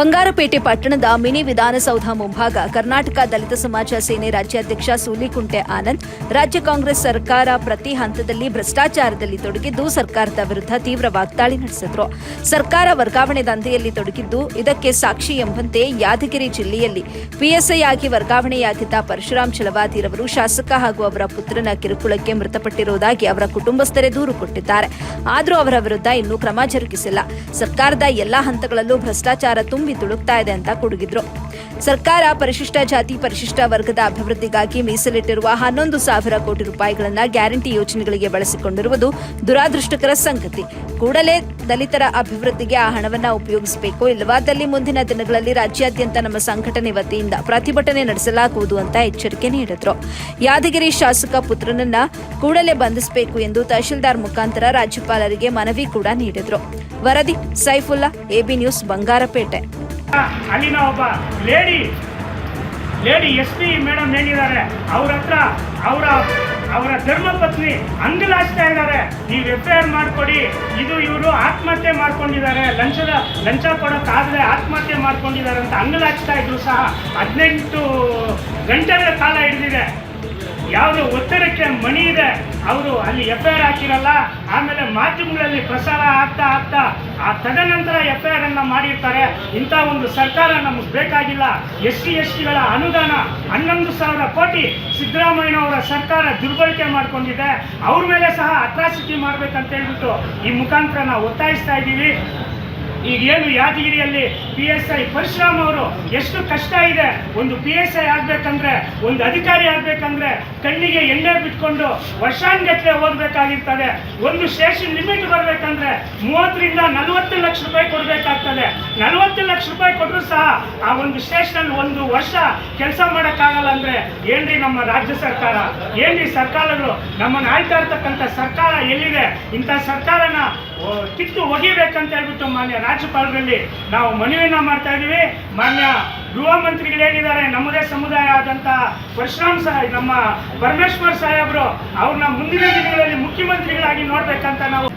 ಬಂಗಾರಪೇಟೆ ಪಟ್ಟಣದ ಮಿನಿ ವಿಧಾನಸೌಧ ಮುಂಭಾಗ ಕರ್ನಾಟಕ ದಲಿತ ಸಮಾಜ ಸೇನೆ ರಾಜ್ಯಾಧ್ಯಕ್ಷ ಸೂಲಿಕುಂಟೆ ಆನಂದ್, ರಾಜ್ಯ ಕಾಂಗ್ರೆಸ್ ಸರ್ಕಾರ ಪ್ರತಿ ಹಂತದಲ್ಲಿ ಭ್ರಷ್ಟಾಚಾರದಲ್ಲಿ ತೊಡಗಿದ್ದು ಸರ್ಕಾರದ ವಿರುದ್ಧ ತೀವ್ರ ವಾಗ್ದಾಳಿ ನಡೆಸಿದ್ರು. ಸರ್ಕಾರ ವರ್ಗಾವಣೆ ದಂಧೆಯಲ್ಲಿ ತೊಡಗಿದ್ದು ಇದಕ್ಕೆ ಸಾಕ್ಷಿ ಎಂಬಂತೆ ಯಾದಗಿರಿ ಜಿಲ್ಲೆಯಲ್ಲಿ ಪಿಎಸ್ಐ ಆಗಿ ವರ್ಗಾವಣೆಯಾಗಿದ್ದ ಪರಶುರಾಮ್ ಚಲವಾದಿರವರು ಶಾಸಕ ಹಾಗೂ ಅವರ ಪುತ್ರನ ಕಿರುಕುಳಕ್ಕೆ ಮೃತಪಟ್ಟಿರುವುದಾಗಿ ಅವರ ಕುಟುಂಬಸ್ಥರೇ ದೂರು ಕೊಟ್ಟಿದ್ದಾರೆ. ಆದರೂ ಅವರ ವಿರುದ್ಧ ಇನ್ನೂ ಕ್ರಮ ಜರುಗಿಸಿಲ್ಲ. ಸರ್ಕಾರದ ಎಲ್ಲಾ ಹಂತಗಳಲ್ಲೂ ಭ್ರಷ್ಟಾಚಾರ ತುಂಬಿ ತುಳುಕ್ತಾ ಇದೆ ಅಂತ ಕುಡುಗಿದ್ರು. ಸರ್ಕಾರ ಪರಿಶಿಷ್ಟ ಜಾತಿ, ಪರಿಶಿಷ್ಟ ವರ್ಗದ ಅಭಿವೃದ್ಧಿಗಾಗಿ ಮೀಸಲಿಟ್ಟಿರುವ ಹನ್ನೊಂದು ಸಾವಿರ ಕೋಟಿ ರೂಪಾಯಿಗಳನ್ನ ಗ್ಯಾರಂಟಿ ಯೋಜನೆಗಳಿಗೆ ಬಳಸಿಕೊಂಡಿರುವುದು ದುರಾದೃಷ್ಟಕರ ಸಂಗತಿ. ಕೂಡಲೇ ದಲಿತರ ಅಭಿವೃದ್ಧಿಗೆ ಆ ಹಣವನ್ನ ಉಪಯೋಗಿಸಬೇಕು. ಇಲ್ಲವಾದಲ್ಲಿ ಮುಂದಿನ ದಿನಗಳಲ್ಲಿ ರಾಜ್ಯಾದ್ಯಂತ ನಮ್ಮ ಸಂಘಟನೆ ವತಿಯಿಂದ ಪ್ರತಿಭಟನೆ ನಡೆಸಲಾಗುವುದು ಅಂತ ಎಚ್ಚರಿಕೆ ನೀಡಿದ್ರು. ಯಾದಗಿರಿ ಶಾಸಕ ಪುತ್ರನನ್ನ ಕೂಡಲೇ ಬಂಧಿಸಬೇಕು ಎಂದು ತಹಶೀಲ್ದಾರ್ ಮುಖಾಂತರ ರಾಜ್ಯಪಾಲರಿಗೆ ಮನವಿ ಕೂಡ ನೀಡಿದ್ರು. ವರದಿ, ಸೈಫುಲ್ಲಾ, ಎಬಿ ನ್ಯೂಸ್, ಬಂಗಾರಪೇಟೆ. ಅಲ್ಲಿನ ಒಬ್ಬ lady lady S P madam ಏನಿದ್ದಾರೆ, ಅವ್ರ ಹತ್ರ ಅವರ ಅವರ ಧರ್ಮಪತ್ನಿ ಅಂಗಲಾಚ್ತಾ ಇದ್ದಾರೆ. ನೀವು ಎಫ್ ಐ ಆರ್ ಮಾಡಿಕೊಡಿ. ಇದು ಇವರು ಆತ್ಮಹತ್ಯೆ ಮಾಡ್ಕೊಂಡಿದ್ದಾರೆ. ಲಂಚದ, ಲಂಚ ಕೊಡೋಕ್ಕಾಗದೆ ಆತ್ಮಹತ್ಯೆ ಮಾಡ್ಕೊಂಡಿದ್ದಾರೆ ಅಂತ ಅಂಗಲಾಚ್ತಾ ಇದ್ರು ಸಹ ಹದಿನೆಂಟು ಗಂಟೆಗಳ ಕಾಲ ಹಿಡಿದಿದೆ. ಯಾವುದು ಒತ್ತಡಕ್ಕೆ ಮಣಿ ಇದೆ. ಅವರು ಅಲ್ಲಿ ಎಫ್ ಐ ಆರ್ ಹಾಕಿರಲ್ಲ, ಆಮೇಲೆ ಮಾಧ್ಯಮಗಳಲ್ಲಿ ಪ್ರಸಾರ ಆಗ್ತಾ ಆಗ್ತಾ, ಆ ತದನಂತರ ಎಫ್ ಐ ಆರ್ ಅನ್ನ ಮಾಡಿರ್ತಾರೆ. ಇಂಥ ಒಂದು ಸರ್ಕಾರ ನಮಗೆ ಬೇಕಾಗಿಲ್ಲ. ಎಸ್ ಸಿ, ಎಸ್ ಟಿಗಳ ಅನುದಾನ ಹನ್ನೊಂದು ಸಾವಿರ ಕೋಟಿ ಸಿದ್ದರಾಮಯ್ಯನವರ ಸರ್ಕಾರ ದುರ್ಬಳಕೆ ಮಾಡಿಕೊಂಡಿದೆ. ಅವ್ರ ಮೇಲೆ ಸಹ ಅಟ್ರಾಸಿಟಿ ಮಾಡ್ಬೇಕಂತ ಹೇಳ್ಬಿಟ್ಟು ಈ ಮುಖಾಂತರ ನಾವು ಒತ್ತಾಯಿಸ್ತಾ ಇದ್ದೀವಿ. ಈಗ ಏನು ಯಾದಗಿರಿಯಲ್ಲಿ ಪಿ ಎಸ್ ಐ ಪರಶುರಾಮ್ ಅವರು ಎಷ್ಟು ಕಷ್ಟ ಇದೆ, ಒಂದು ಪಿ ಎಸ್ ಐ ಆಗ್ಬೇಕಂದ್ರೆ, ಒಂದು ಅಧಿಕಾರಿ ಆಗ್ಬೇಕಂದ್ರೆ ಕಣ್ಣಿಗೆ ಎಣ್ಣೆ ಬಿಟ್ಕೊಂಡು ವರ್ಷಾನ್ಗಟ್ಲೆ ಓದಬೇಕಾಗಿರ್ತದೆ, ಒಂದು ಸ್ಟೇಷನ್ ಲಿಮಿಟ್ ಬರಬೇಕಂದ್ರೆ ಮೂವತ್ತರಿಂದ ನಲವತ್ತು ಲಕ್ಷ ರೂಪಾಯಿ ಕೊಡಬೇಕಾಗ್ತದೆ. ನಲವತ್ತು ಲಕ್ಷ ರೂಪಾಯಿ ಕೊಟ್ಟರು ಸಹ ಆ ಒಂದು ಸ್ಟೇಷನಲ್ಲಿ ಒಂದು ವರ್ಷ ಕೆಲಸ ಮಾಡೋಕ್ಕಾಗಲ್ಲ ಅಂದ್ರೆ ಏನ್ರಿ ನಮ್ಮ ರಾಜ್ಯ ಸರ್ಕಾರ? ಏನ್ರಿ ಸರ್ಕಾರಗಳು? ನಮ್ಮನ್ನು ಆಯ್ತಾ ಇರ್ತಕ್ಕಂಥ ಸರ್ಕಾರ ಎಲ್ಲಿದೆ? ಇಂಥ ಸರ್ಕಾರನ ಕಿತ್ತು ಒಗಿಬೇಕಂತ ಹೇಳ್ಬಿಟ್ಟು ಮಾನ್ಯ ರಾಜ್ಯಪಾಲರಲ್ಲಿ ನಾವು ಮನವಿಯನ್ನು ಮಾಡ್ತಾ ಇದ್ದೀವಿ ಮಾನ್ಯ ಗೃಹ ಮಂತ್ರಿಗಳೇನಿದ್ದಾರೆ ನಮ್ಮದೇ ಸಮುದಾಯ ಆದಂತಹ ಪರಶುರಾಮ್ ಸಾಹೇಬ್ ನಮ್ಮ ಪರಮೇಶ್ವರ್ ಸಾಹೇಬರು ಅವ್ರನ್ನ ಮುಂದಿನ ದಿನಗಳಲ್ಲಿ ಮುಖ್ಯಮಂತ್ರಿಗಳಾಗಿ ನೋಡ್ಬೇಕಂತ ನಾವು